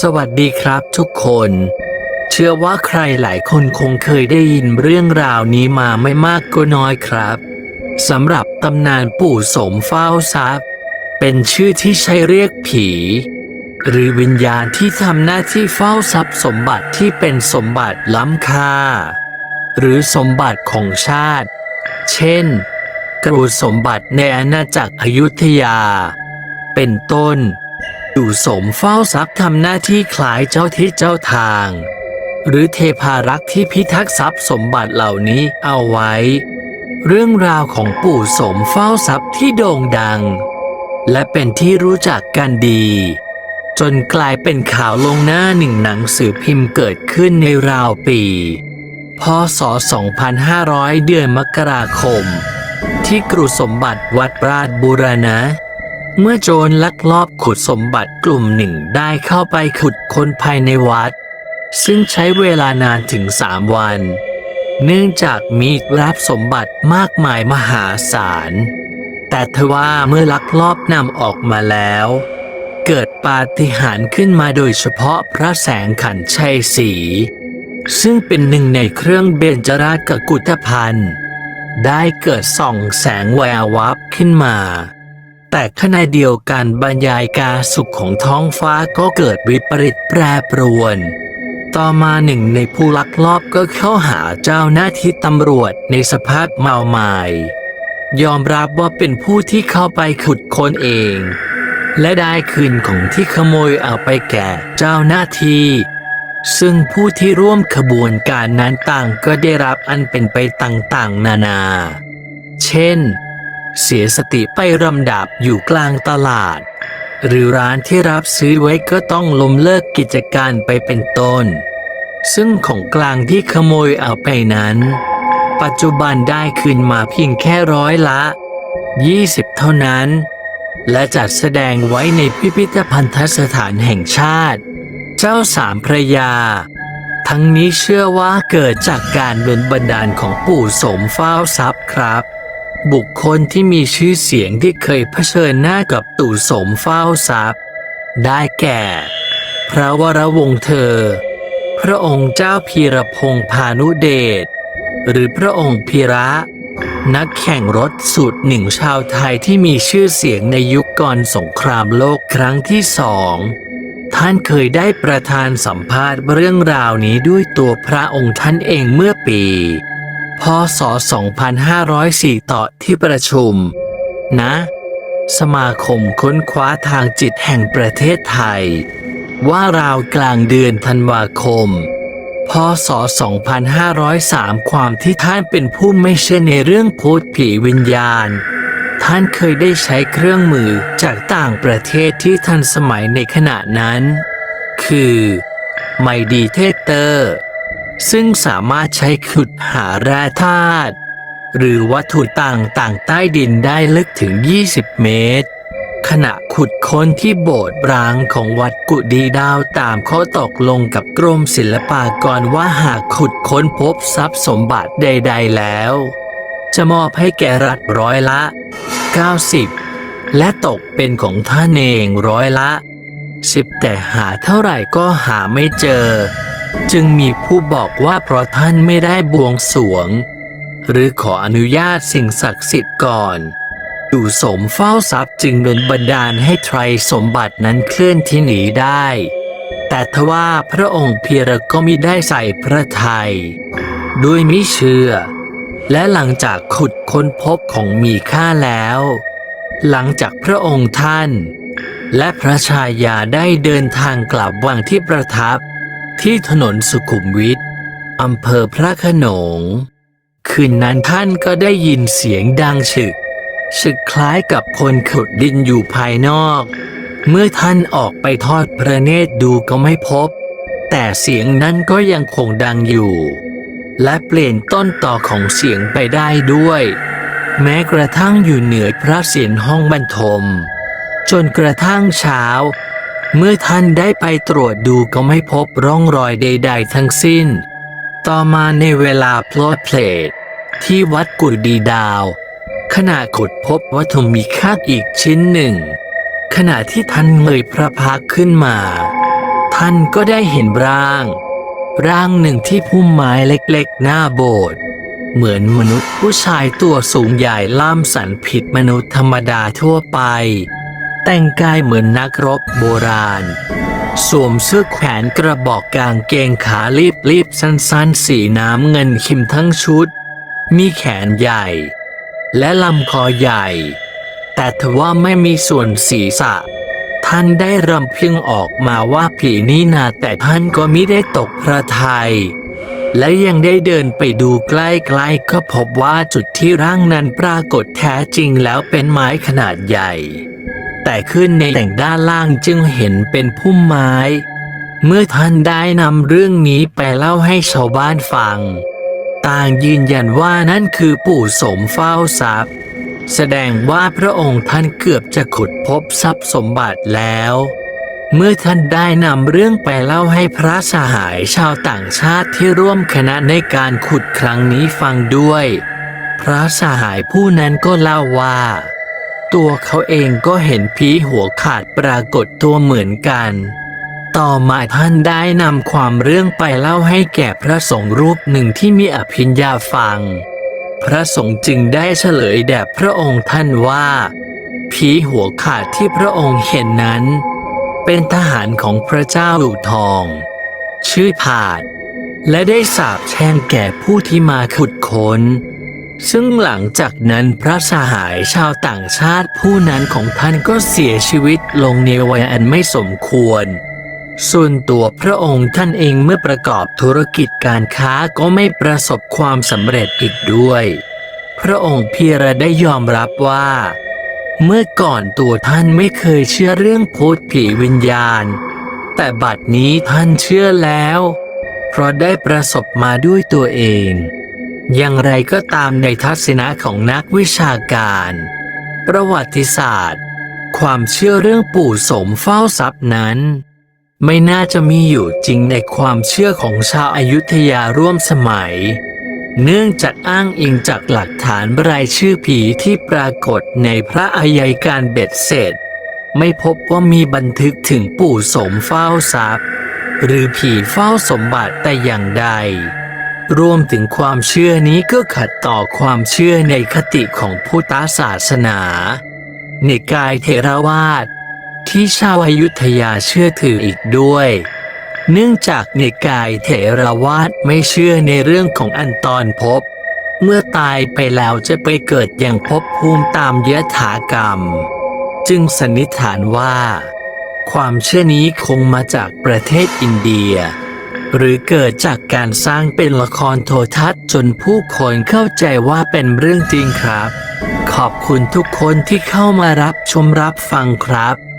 สวัสดีครับทุกคน เชื่อว่าใครหลายคนคงเคยได้ยินเรื่องราวนี้มาไม่มากก็น้อยครับสำหรับตำนานปู่สมเฝ้าทรัพย์ เป็นชื่อที่ใช้เรียกผี หรือวิญญาณที่ทำหน้าที่เฝ้าทรัพย์สมบัติที่เป็นสมบัติล้ำค่า หรือสมบัติของชาติ เช่นกรุสมบัติในอาณาจักรอยุธยา เป็นต้น อยู่สมเฝ้าทรัพย์ทำหน้าที่คล้ายเจ้าทิศเจ้าทาง หรือเทพารักษ์ที่พิทักษ์ทรัพย์สมบัติเหล่านี้เอาไว้ เรื่องราวของปู่สมเฝ้าทรัพย์ที่โด่งดัง และเป็นที่รู้จักกันดี จนกลายเป็นข่าวลงหน้าหนึ่งหนังสือพิมพ์เกิดขึ้นในราวปี พศ 2500 เดือนมกราคม ที่กรุสมบัติวัดราชบูรณะ เมื่อโจรลักลอบขุดสมบัติกลุ่มหนึ่งได้เข้าไปขุดคนภายในวัด ซึ่งใช้เวลานานถึงสามวัน เนื่องจากมีรับสมบัติมากมายมหาศาล แต่ทว่าเมื่อลักลอบนำออกมาแล้ว เกิดปาฏิหาริย์ขึ้นมาโดยเฉพาะพระแสงขันชัยศรีซึ่งเป็นหนึ่งในเครื่องเบญจราชกุฏภัณฑ์ได้เกิดส่องแสงแวววับขึ้นมา แต่ขณะเดียวกันบรรยายการสุขของท้องฟ้าก็เกิดวิปริตแปรปรวน ต่อมาหนึ่งในผู้ลักลอบก็เข้าหาเจ้าหน้าที่ตำรวจในสภาพเมาไมายยอมรับว่าเป็นผู้ที่เข้าไปขุดค้นเอง และได้คืนของที่ขโมยเอาไปแก่เจ้าหน้าที่ซึ่งผู้ที่ร่วมขบวนการนั้นต่างก็ได้รับอันเป็นไปต่างๆ นานา เช่น เสียสติไปรำดับอยู่กลางตลาด หรือร้านที่รับซื้อไว้ก็ต้องล้มเลิกกิจการไปเป็นต้น ซึ่งของกลางที่ขโมยเอาไปนั้น ปัจจุบันได้คืนมาเพียงแค่ร้อยละ 20 เท่านั้น และจัดแสดงไว้ในพิพิธภัณฑสถานแห่งชาติ เจ้าสามพระยา ทั้งนี้เชื่อว่าเกิดจากการดลบันดาลของปู่สมเฝ้าทรัพย์ครับ บุคคลที่มีชื่อเสียงที่เคยเผชิญหน้ากับตู่สมเฝ้าทรัพย์ ได้แก่ พระวรวงเธอ พระองค์เจ้าพีรพงษ์พานุเดช หรือพระองค์พีระ นักแข่งรถสุดหนึ่งชาวไทยที่มีชื่อเสียงในยุคก่อนสงครามโลกครั้งที่สองท่านเคยได้ประธานสัมภาษณ์เรื่องราวนี้ด้วยตัวพระองค์ท่านเองเมื่อปี พศ 2504 ต่อที่ประชุม นะ สมาคมค้นคว้าทางจิตแห่งประเทศไทย ว่าราวกลางเดือนธันวาคม พศ 2503 ความที่ท่านเป็นผู้ไม่เชื่อในเรื่องพูดผีวิญญาณ ท่านเคยได้ใช้เครื่องมือจากต่างประเทศที่ทันสมัยในขณะนั้น คือ ไมดีเทเตอร์ ซึ่งสามารถใช้ขุดหาแร่ธาตุหรือวัตถุต่างๆใต้ดินได้ลึกถึง 20 เมตร ขณะขุดค้นที่โบสถ์ร้างของวัดกุดีดาวตามข้อตกลงกับกรมศิลปากรว่าหากขุดค้นพบทรัพย์สมบัติใด ๆ แล้ว จะมอบให้แก่รัฐร้อยละ 90 และตกเป็นของท่านเองร้อยละ 10 แต่หาเท่าไหร่ก็หาไม่เจอ จึงมีผู้บอกว่าเพราะท่านไม่ได้บวงสรวง หรือขออนุญาตสิ่งศักดิ์สิทธิ์ก่อนอยู่สมเฝ้าทรัพย์จึงโดนบันดาลให้ไทรสมบัตินั้นเคลื่อนที่หนีได้ แต่ทว่าพระองค์เพียรก็มิได้ใส่พระทัยด้วยมิเชื่อ และหลังจากขุดค้นพบของมีค่าแล้ว หลังจากพระองค์ท่าน และพระชายาได้เดินทางกลับวังที่ประทับ ที่ถนนสุขุมวิทอำเภอพระขนง คืนนั้นท่านก็ได้ยินเสียงดังฉึกฉึกคล้ายกับคนขุดดินอยู่ภายนอก เมื่อท่านออกไปทอดพระเนตรดูก็ไม่พบ แต่เสียงนั้นก็ยังคงดังอยู่ และเปลี่ยนต้นต่อของเสียงไปได้ด้วย แม้กระทั่งอยู่เหนือพระเศียรห้องบรรทม จนกระทั่งเช้า เมื่อท่านได้ไปตรวจดูก็ไม่พบร่องรอยใด ๆ ทั้งสิ้น ต่อมาในเวลาพลอดเพลทที่วัดกุดีดาว ขณะขุดพบวัตถุมีค่าอีกชิ้นหนึ่ง ขณะที่ท่านเงยพระพักขึ้นมา ท่านท่านก็ได้เห็นร่าง ร่างหนึ่งที่พุ่มไม้เล็กๆ หน้าโบสถ์เหมือนมนุษย์ผู้ชายตัวสูงใหญ่ล่ามสันผิดมนุษย์ธรรมดาทั่วไป แต่งกายเหมือนนักรบโบราณ สวมเสื้อแขวนกระบอกกางเกงขาลีบลีบๆสั้นๆ สีน้ำเงินคิมทั้งชุด มีแขนใหญ่ และลำคอใหญ่ แต่ทว่าไม่มีส่วนศีรษะ ท่านได้รำเพียงออกมาว่าผีนี่นาแต่ท่านก็มิได้ตกพระทยัยและยังได้เดินไปดูใกล้ๆก็พบว่าจุดที่ร่างนั้นปรากฏแท้จริงแล้วเป็นไม้ขนาดใหญ่ แต่ขึ้นในแต่งด้านล่างจึงเห็นเป็นพุ่มไม้ เมื่อท่านได้นำเรื่องนี้ไปเล่าให้ชาวบ้านฟัง ต่างยืนยันว่านั่นคือปู่สมเฝ้าทรัพย์ แสดงว่าพระองค์ท่านเกือบจะขุดพบทรัพย์สมบัติแล้ว เมื่อท่านได้นำเรื่องไปเล่าให้พระสหายชาวต่างชาติที่ร่วมคณะในการขุดครั้งนี้ฟังด้วย พระสหายผู้นั้นก็เล่าว่า ตัวเขาเองก็เห็นผีหัวขาดปรากฏตัวเหมือนกัน ต่อมาท่านได้นำความเรื่องไปเล่าให้แก่พระสงฆ์รูปหนึ่งที่มีอภิญญาฟัง พระสงฆ์จึงได้เฉลยแด่พระองค์ท่านว่าผีหัวขาดที่พระองค์เห็นนั้น เป็นทหารของพระเจ้าอู่ทอง ชื่อผาด และได้สาบแช่งแก่ผู้ที่มาขุดค้น ซึ่งหลังจากนั้นพระสหายชาวต่างชาติผู้นั้นของท่านก็เสียชีวิตลงในวัยอันไม่สมควร ส่วนตัวพระองค์ท่านเองเมื่อประกอบธุรกิจการค้าก็ไม่ประสบความสำเร็จอีกด้วย พระองค์เพียรได้ยอมรับว่า เมื่อก่อนตัวท่านไม่เคยเชื่อเรื่องพูดผีวิญญาณ แต่บัดนี้ท่านเชื่อแล้ว เพราะได้ประสบมาด้วยตัวเอง อย่างไรก็ตามในทัศนะของนักวิชาการ ประวัติศาสตร์ ความเชื่อเรื่องปู่สมเฝ้าทรัพย์นั้น ไม่น่าจะมีอยู่จริงในความเชื่อของชาวอายุทยาร่วมสมัย เนื่องจากอ้างอิงจากหลักฐานรายชื่อผีที่ปรากฏในพระอายัยการเบ็ดเสร็จ ไม่พบว่ามีบันทึกถึงปู่สมเฝ้าทรัพย์ หรือผีเฝ้าสมบัติแต่อย่างใด รวมถึงความเชื่อนี้ก็ขัดต่อความเชื่อในคติของพุทธศาสนา ในกายเทรวาสที่ชาวอายุทยาเชื่อถืออีกด้วย เนื่องจากในกายเถรวาทไม่เชื่อในเรื่องของอันตอนภพเมื่อตายไปแล้วจะไปเกิดอย่างภพภูมิตามยถากรรม จึงสันนิษฐานว่า ความเชื่อนี้คงมาจากประเทศอินเดีย หรือเกิดจากการสร้างเป็นละครโทรทัศน์จนผู้คนเข้าใจว่าเป็นเรื่องจริงครับ ขอบคุณทุกคนที่เข้ามารับชมรับฟังครับ